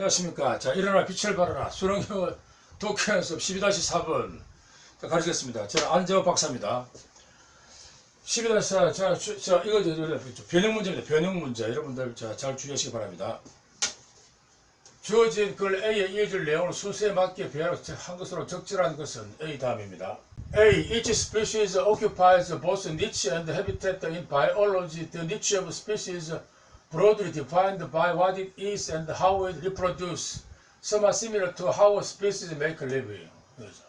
안녕하십니까. 자, 일어나 빛을 발하라. 수능형 독해 연습 12-4번 가르치겠습니다. 저는 안재호 박사입니다. 12-4, 자, 주- 자, 이거 변형 문제입니다. 변형 문제. 여러분들 자, 잘 주의하시기 바랍니다. 주어진 글 A의 이해줄 내용을 순서에 맞게 배열한 것으로 적절한 것은 A 다음입니다. A. Each species occupies both niche and habitat in biology. The niche of species broadly defined by what it is and how it reproduces. Some are similar to how species make living. 그래서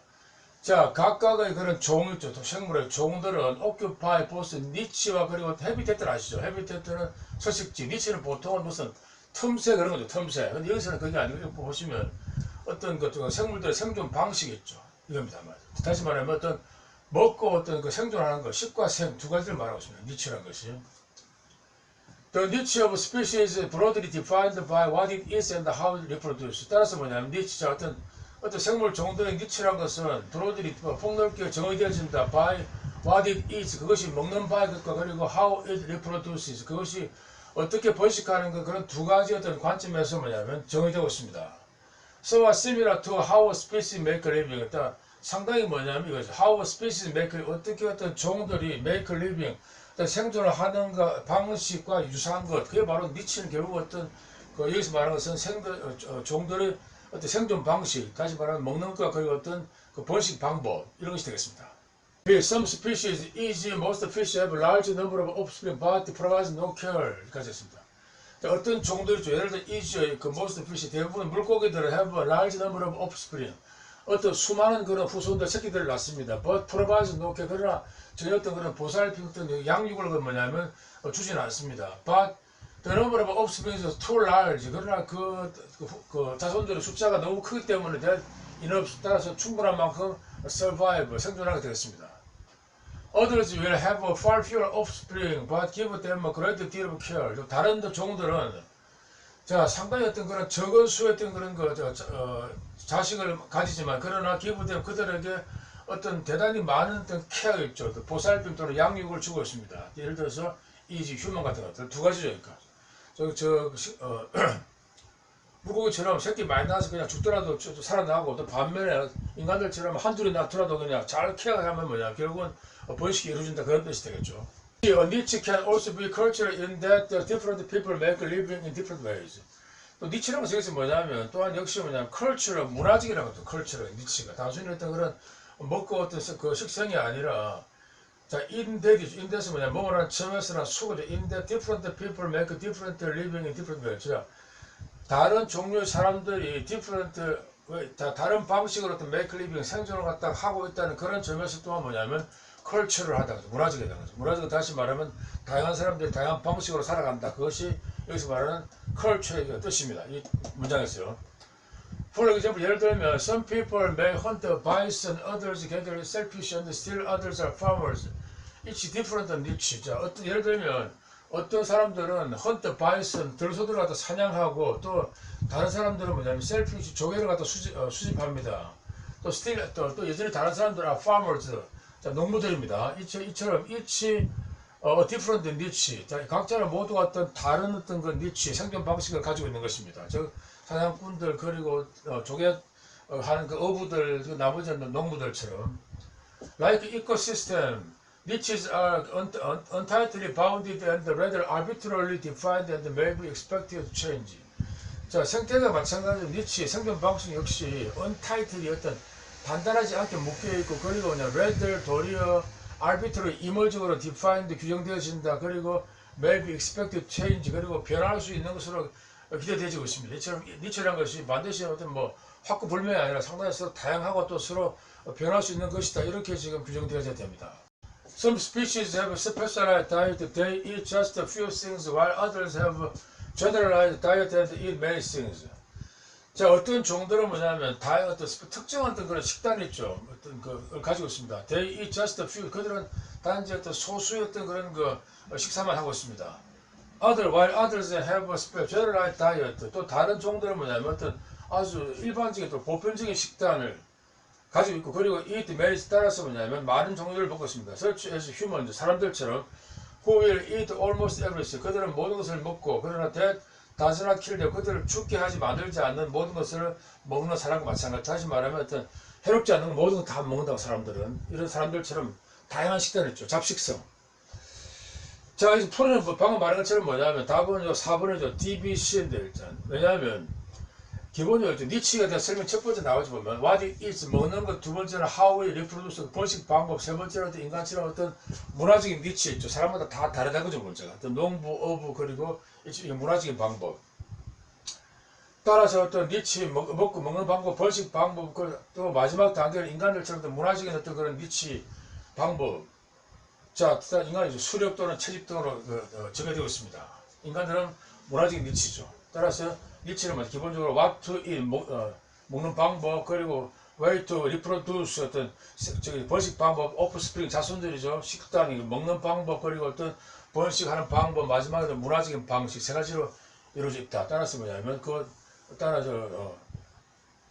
자, 각각의 그런 종 있죠. 생물의 종들은 occupy both niche와 그리고 habitat를 아시죠? habitat는 서식지, niche는 보통은 무슨 틈새 그런 거죠. 틈새. 근데 여기서는 그게 아니고 보시면 어떤 그 생물들의 생존 방식이 있죠. 이겁니다. 다시 말하면 어떤 먹고 어떤 그 생존하는 것, 식과 생 두 가지를 말하고 있습니다. 니치라는 것이. The niche of species is broadly defined by what it is and how it reproduces. 따라서 뭐냐면 니치자 어떤 어떤 생물 종들의 니치란 것은 broadly 폭넓게 정의되어진다 by what it is 그것이 먹는 바의 것과 그리고 how it reproduces 그것이 어떻게 번식하는 것 그런 두 가지 어떤 관점에서 뭐냐면 정의되고 있습니다. So similar to how species make a living. 일단 상당히 뭐냐면 이거죠. How species make a 어떻게 어떤 종들이 make a living 생존을 하는 것 방식과 유사한 것 그게 바로 니치는 결국 어떤 그 여기서 말하는 것은 생들 어, 어, 종들의 어떤 생존 방식 다시 말하면 먹는 것 그리고 어떤 그 번식 방법 이런 것이 되겠습니다. Some species, e.g. most fish have large number of offspring but provides no care. 까지 했습니다. 자, 어떤 종들이죠. 예를 들어 e.g. 그 most fish 대부분 물고기들은 have a large number of offspring. 어떤 수많은 그런 후손들 새끼들을 낳습니다. No care. 그러나 전혀 어떤 그런 보살핌 어떤 양육을 그 뭐냐면 어, 주지는 않습니다. But the number of offspring is too large. 그러나 그, 그, 그 자손들의 숫자가 너무 크기 때문에 enough 따라서 충분한 만큼 survive 생존하게 되겠습니다. Others will have a far fewer offspring, but give them a great deal of care. 또 다른 종들은 자 상당히 어떤 그런 적은 어떤 그런 그 저, 저, 어, 자식을 가지지만 그러나 them 그들에게 어떤 대단히 많은 어떤 케어 있죠. 또 보살핌 또는 양육을 주고 있습니다. 예를 들어서 이지 휴먼 같은 것들 두 가지죠. 그러니까 저 저 어, 물고기처럼 새끼 많이 낳아서 그냥 죽더라도 저- 저 살아나고 또 반면에 인간들처럼 한둘이 낳더라도 그냥 잘 케어하면 뭐냐 결국은 번식이 이루어진다 그런 뜻이 되겠죠. A niche can also be cultural in that the different people make a living in different ways. 또 니치라는 것은 여기서 뭐냐면 또한 역시 뭐냐면 cultural 문화적이라는 것도 cultural 니치가 단순히 어떤 그런 먹고 어떤 그 식성이 아니라 자, in that은 뭐냐, 처음에서나 수거죠. In that different people make different living in different ways. 자, 다른 종류의 사람들이 different 왜, 다, 다른 방식으로 어떤 make living 생존을 갖다 하고 있다는 그런 점에서 또한 뭐냐면 컬처를 하다 문화적이다 거죠. 문화적 다시 말하면 다양한 사람들이 다양한 방식으로 살아간다. 그것이 여기서 말하는 컬처의 뜻입니다. 이 문장에서요. For example, 예를 들면 some people may hunt the bison, others gather selfish, and still others are farmers. Each different niche. 자, 어떤 예를 들면 어떤 사람들은 헌트 바이슨 들소들을 갖다 사냥하고 또 다른 사람들은 뭐냐면 셀피시 조개를 갖다 수집, 어, 수집합니다. 또 스틸 또, 또 예전에 다른 사람들은 아, farmers 자 농부들입니다. 이처, 이처럼 each 어, different niche 자, 각자는 모두가 어떤 다른 어떤 그 niche 생존 방식을 가지고 있는 것입니다. 즉 사냥꾼들 그리고 어, 조개 어, 하는 그 어부들 그 나머지는 농부들처럼 like ecosystem Niches are untightly bounded and rather arbitrarily defined and may be expected to change. 자, 생태가 마찬가지로 니치 생존 방식 역시 untightly 어떤 단단하지 않게 묶여 있고 그리고 그냥 rather 도리어 arbitrary 임의적으로 defined 규정되어진다. 그리고 may be expected change 그리고 변할 수 있는 것으로 기대되고 있습니다. 이처럼 니치라는 것이 반드시 어떤 뭐 확고불명이 아니라 상당히 서로 다양하고 또 서로 변할 수 있는 것이다. 이렇게 지금 규정되어져야 됩니다. Some species have specialized diet. They eat just a few things, while others have generalized diet and eat many things. 자, 어떤 종들은 뭐냐면 다 어떤 특정한 어떤 그런 식단이 있죠. 어떤 그걸 가지고 있습니다. They eat just a few. 그들은 단지 어떤 어떤 그런 그 식사만 하고 있습니다. Other, while others have a spe- generalized diet. 또 다른 종들은 뭐냐면 어떤 아주 일반적인 또 보편적인 식단을 가지고 있고 그리고 eat merit에 따라서 뭐냐면 많은 종류를 먹고 있습니다. Such as humans, 사람들처럼 who will eat almost everything. 그들은 모든 것을 먹고 그러나 that 단순한 킬되 그들을 죽게 하지 만들지 않는 모든 것을 먹는 사람과 마찬가지. 다시 말하면 어떤 해롭지 않는 모든 거 다 먹는다고 사람들은 이런 사람들처럼 다양한 식단을 했죠. 잡식성. 자, 이제 풀어는 뭐 방금 말한 것처럼 뭐냐면 답은 요 4번이죠. DBC인데 일단. 왜냐하면 기본적으로 니치가 대한 설명 첫 번째 나오지 보면 what it is 먹는 것 두 번째는 how we reproduce 번식 방법 세 번째는 인간처럼 어떤 문화적인 니치 있죠. 사람마다 다 다르다는 거죠 문제가. 어떤 농부, 어부 그리고 이 문화적인 방법. 따라서 어떤 니치 먹, 먹고 먹는 방법, 번식 방법, 그, 또 마지막 단계는 인간들처럼 문화적인 어떤 그런 니치 방법. 자, 인간이 수렵 또는 채집 등으로 그, 어, 정해되고 있습니다. 인간들은 문화적인 니치죠. 따라서 니치는 뭐 기본적으로 what to eat, 먹, 어, 먹는 방법, 그리고 way to reproduce 어떤 세- 저기 번식 방법, offspring 자손들이죠. 식단이 먹는 방법, 그리고 어떤 번식하는 방법, 마지막에 문화적인 방식 세 가지로 이루어져 있다. 따라서 뭐냐면 그 따라서 어,